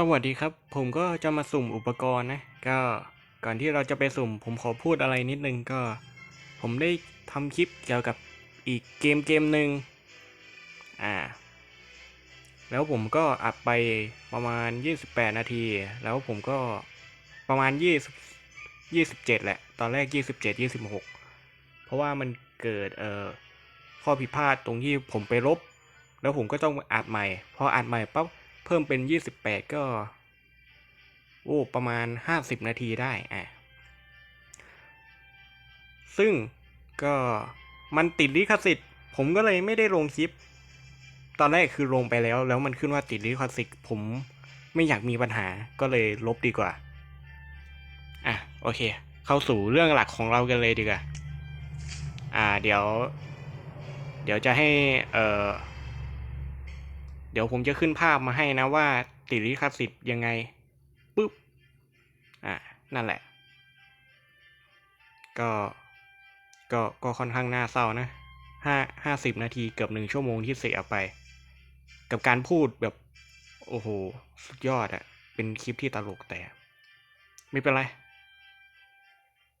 สวัสดีครับ ผมก็จะมาสุ่มอุปกรณ์นะ ก็ก่อนที่เราจะไปสุ่ม ผมขอพูดอะไรนิดนึงก็ ผมได้ทำคลิปเกี่ยวกับอีกเกมเกมหนึ่งอ่า แล้วผมก็อัดไปประมาณ 28 นาที แล้วผมก็ประมาณ 20 27 แหละ ตอนแรก 27 26 เพราะว่ามันเกิดเอ่อข้อผิดพลาดตรงที่ผมไปลบ แล้วผมก็ต้องอัดใหม่ พออัดใหม่ปั๊บ เพิ่มเป็น 28 ก็ โอ้ ประมาณ 50 นาทีได้อะซึ่งก็มันติดลิขสิทธิ์ ผมก็เลยไม่ได้ลงคลิป ตอนแรกคือลงไปแล้ว แล้วมันขึ้นว่าติดลิขสิทธิ์ ผมไม่อยากมีปัญหาก็เลยลบดีกว่า อะ โอเค เข้าสู่เรื่องหลักของเรากันเลยดีกว่า อ่า เดี๋ยว เดี๋ยวจะให้ เอ่อ เดี๋ยวผมจะขึ้นภาพมาให้นะว่าติดลิขสิทธิ์ยังไงปุ๊บอ่านั่นแหละ ก็ก็ก็ค่อนข้างน่าเศร้านะห้าห้าสิบนาทีเกือบหนึ่งชั่วโมงที่เสียไป กับการพูดแบบโอ้โห สุดยอดอะเป็นคลิปที่ตลกแต่ ไม่เป็นไร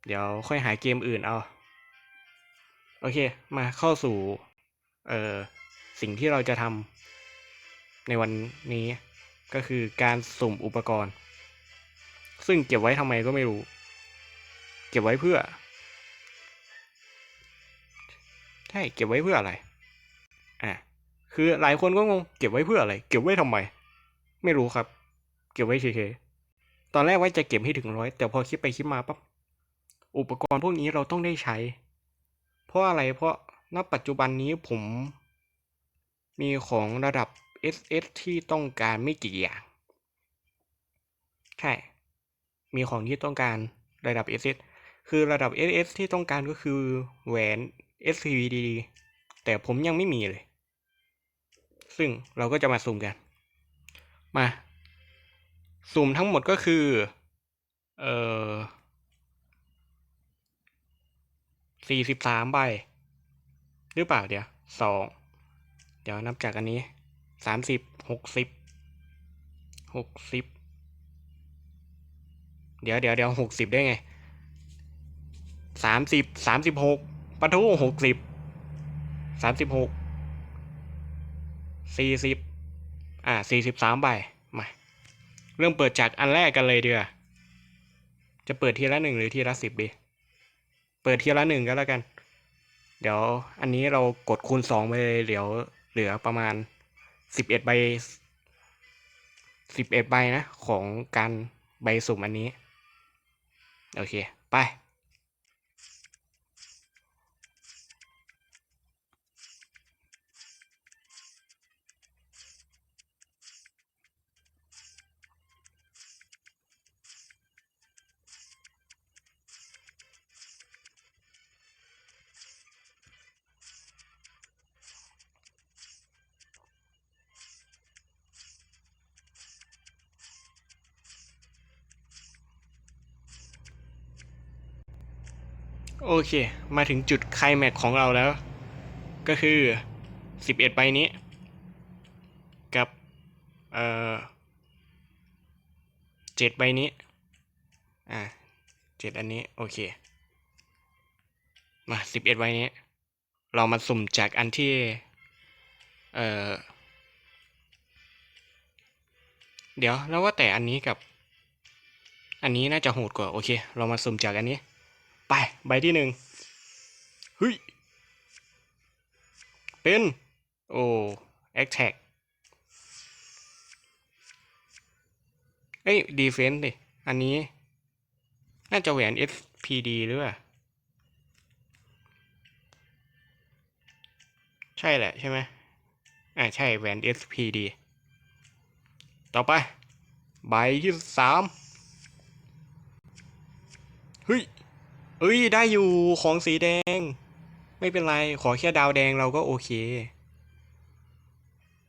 เดี๋ยวค่อยหาเกมอื่นเอา โอเค มาเข้าสู่ เอ่อ สิ่งที่เราจะทำ ในวันนี้ก็คือการสุ่มอุปกรณ์ ซึ่งเก็บไว้ทำไมก็ไม่รู้ เก็บไว้เพื่อใช่เก็บไว้เพื่ออะไรอะคือหลายคนก็งงเก็บไว้เพื่ออะไร เก็บไว้ทำไม ไม่รู้ครับ เก็บไว้เฉยๆตอนแรกว่าจะเก็บให้ถึงร้อยแต่พอคิดไปคิดมาปั๊บอุปกรณ์พวกนี้เราต้องได้ใช้ เพราะอะไรเพราะณปัจจุบันนี้ผมมีของระดับ SS ที่ต้องการไม่กี่อย่าง ใช่ มีของที่ต้องการระดับ SS คือระดับ SS ที่ต้องการก็คือแหวน SPVD แต่ผมยังไม่มีเลย ซึ่งเราก็จะมาสุ่มกัน มาสุ่มทั้งหมดก็คือ เอ่อสี่สิบสามใบ หรือเปล่าเดี๋ยวสอง เดี๋ยวนับจากอันนี้ สามสิบหกสิบหกสิบเดี๋ยวเดี๋ยวเดี๋ยวหกสิบได้ไงสามสิบสามสิบหกปะทุหกสิบสามสิบหกสี่สิบอ่าสี่สิบสามใบมาเริ่มเปิดจากอันแรกกันเลยเดียวจะเปิดทีละหนึ่งหรือทีละสิบดี เปิดทีละหนึ่งก็แล้วกัน เดี๋ยวอันนี้เรากดคูณสองไปเลยเดี๋ยวเหลือประมาณ สิบเอ็ดใบสิบเอ็ดใบนะ ของการใบสุ่มอันนี้ โอเค ไป โอเค มาถึงจุดไคลแม็กของเราแล้ว ก็คือสิบเอ็ดใบนี้ กับเอ่อเจ็ดใบนี้ อ่าเจ็ดอันนี้ โอเค มาสิบเอ็ดใบนี้ เรามาสุ่มจากอันที่ เอ่อ เดี๋ยวแล้วว่าแต่อันนี้กับ อันนี้น่าจะโหดกว่า โอเค เรามาสุ่มจากอันนี้ ไปใบที่หนึ่งเฮ้ย เป็น โอ้แอคแท็กเอ้ยดีเฟนส์ดิ อันนี้ น่าจะแหวน SPD หรือเปล่า ใช่แหละใช่ไหมอ่าใช่แหวน SPD ต่อไป ใบที่สามเฮ้ย เอ้ยได้อยู่ของสีแดง ไม่เป็นไร ขอแค่ดาวแดงเราก็โอเค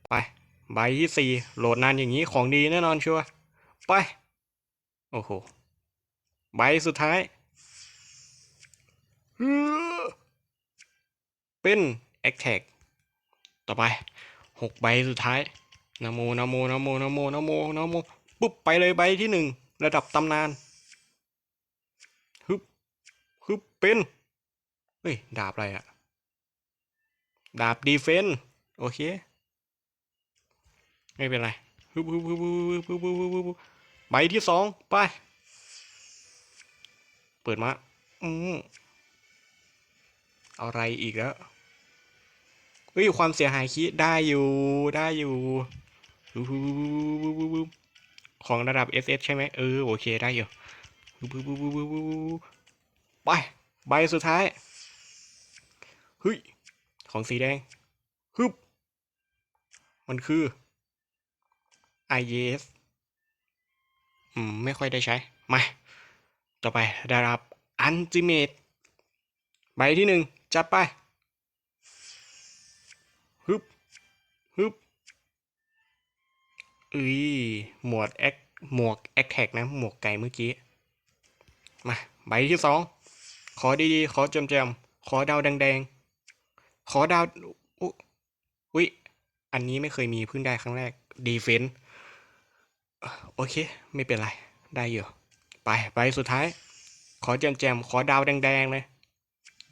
ไป ใบที่สี่โหลดนานอย่างนี้ของดีแน่นอนชัวไป โอ้โห ใบสุดท้าย เป็นแอคแท็กต่อไปหกใบสุดท้ายนโมนโมนโมนโมนโมนโมปุ๊บไปเลยใบที่หนึ่งระดับตำนาน ฮึบเป็น เฮ้ย ดาบอะไรอะดาบดีเฟนส์โอเค ไม่เป็นไรฮึบฮึบฮึบฮึบฮึบฮึบฮึบฮึบฮึบใบที่สองไป เปิดมาอืมอะไรอีกแล้วเฮ้ยความเสียหายคิดได้อยู่ได้อยู่ฮึบฮึบฮึบฮึบฮึบของระดับ SS ใช่ไหมเออโอเคได้อยู่ ไปใบสุดท้ายเฮ้ยของสีแดงฮึบมันคือ IES อืม ไม่ค่อยได้ใช้ มา ต่อไปได้รับอันติเมตใบที่หนึ่งจัดไปฮึบฮึบเอ้ยหมวดแอคหมวกแอคแท็กนะ หมวกไก่เมื่อกี้ มา ใบที่สอง ขอดีๆ ขอจำจำๆขอดาวแดงๆ ขอดาว อุ๊ย อันนี้ไม่เคยมีเพิ่งได้ครั้งแรก ดีเฟนโอเค ไม่เป็นไร ได้อยู่ ไปใบสุดท้าย ขอแจมๆ ขอดาวแดงๆเลย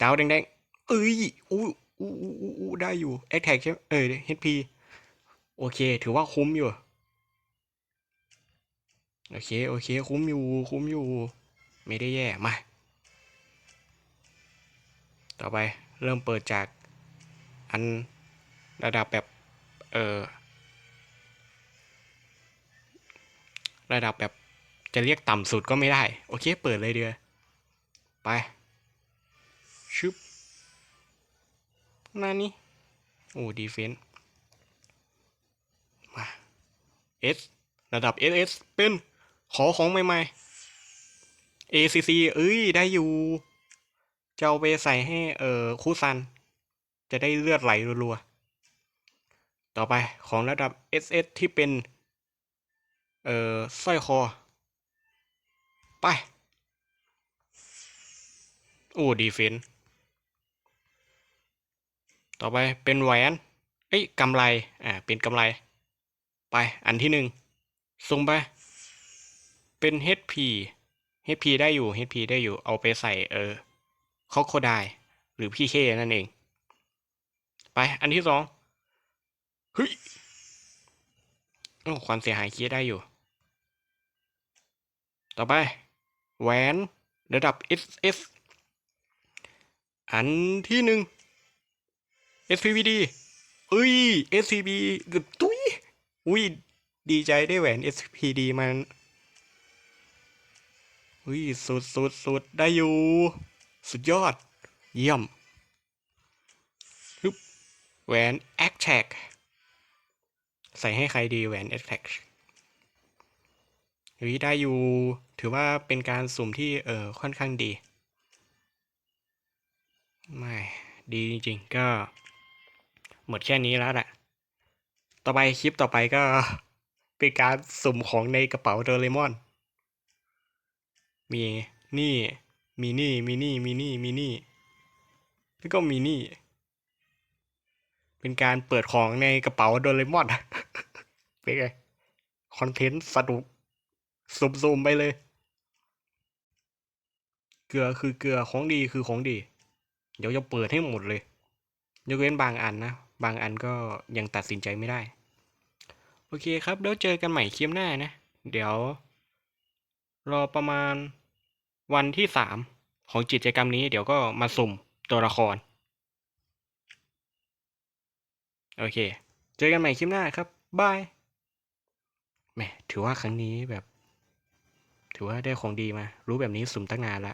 ดาวแดงๆ เอ้ยอู้อู้อู้อู้ได้อยู่แอคแท็กใช่ไหมเออ HP โอเค ถือว่าคุ้มอยู่ โอเค โอเค คุ้มอยู่ คุ้มอยู่ ไม่ได้แย่ มา ต่อไปเริ่มเปิดจากอันระดับแบบ เออระดับแบบจะเรียกต่ำสุดก็ไม่ได้ โอเค เปิดเลยเดือไปชึบนั่นนี่โอ้ดีเฟนส์มา S ระดับ SS เป็นขอของใหม่ๆ ACC เอ้ย ได้อยู่ จะเอาไปใส่ให้เอ่อคูซัน จะได้เลือดไหลรัวๆ ต่อไปของระดับ SS ที่เป็น เอ่อสร้อยคอ ไป โอ้ดีเฟนต่อไปเป็นแหวน เอ้ยกำไร อ่า เป็นกำไร ไป อันที่หนึ่งส่งไป เป็น HP HP ได้อยู่ HP ได้อยู่ เอาไปใส่เออ คอโคไดหรือพี่เคนั่นเอง ไปอันที่สองเฮ้ยโอ้ความเสียหายเคสได้อยู่ ต่อไป แหวนระดับ SS อันที่หนึ่ง SPVD เอ้ย SCB เกือบตุ้ยอุ้ยดีใจได้แหวน SPD มันอุ้ยสุดสุดสุดได้อยู่ สุดยอด เยี่ยมฮึบแหวน a c t a g ใส่ให้ใครดีแหวน a c t a g เฮ้ยได้อยู่ ถือว่าเป็นการสุ่มที่เออค่อนข้างดี ไม่ ดีจริงๆ ก็ หมดแค่นี้แล้วแหละ ต่อไปคลิปต่อไปก็ เป็นการสุ่มของในกระเป๋าโดเรมอน มีนี่ มีนี่มีนี่มีนี่มีนี่แล้วก็มีนี่ เป็นการเปิดของในกระเป๋าโดเรมอนเป็นไงคอนเทนต์สนุกซูมๆไปเลย เกลือคือเกลือของดีคือของดี เดี๋ยวจะเปิดให้หมดเลยยกเว้นบางอันนะ บางอันก็ยังตัดสินใจไม่ได้ โอเคครับ แล้วเจอกันใหม่คลิปหน้านะ เดี๋ยว รอประมาณ วันที่สามของกิจกรรมนี้เดี๋ยวก็มาสุ่มตัวละคร โอเค เจอกันใหม่คลิปหน้าครับบายแหมถือว่าครั้งนี้แบบ ถือว่าได้ของดีมา รู้แบบนี้สุ่มตั้งนานละ